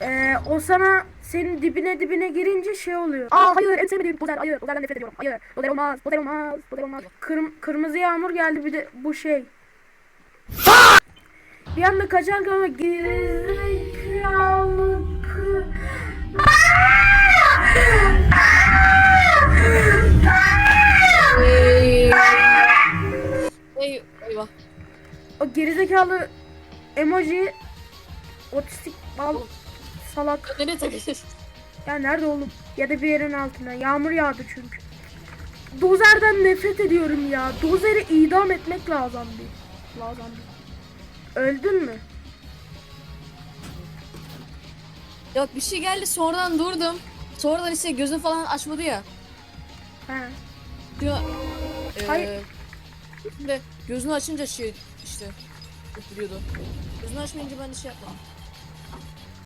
Ee, o sana senin dibine dibine girince şey oluyor. Aa hayır en sevmediğim dozer hayır dozerden nefret ediyorum. Hayır dozer olmaz dozer olmaz dozer olmaz. Kırm kırmızı yağmur geldi bir de bu şey. Bir anda kaçarken ama gerizekalı eyvah. o gerizekalı emoji otistik bal salak. Nereye takılır? Ya nerede oğlum? Ya da bir yerin altına. Yağmur yağdı çünkü. Dozerden nefret ediyorum ya. Dozeri idam etmek lazım bir. Lazım bir. Öldün mü? Yok bir şey geldi sonradan durdum. Sonradan işte gözüm falan açmadı ya. He. Diyor, Hayır. eee, Şimdi gözünü açınca şey işte götürüyordu. Gözünü açmayınca ben de şey yapmadım.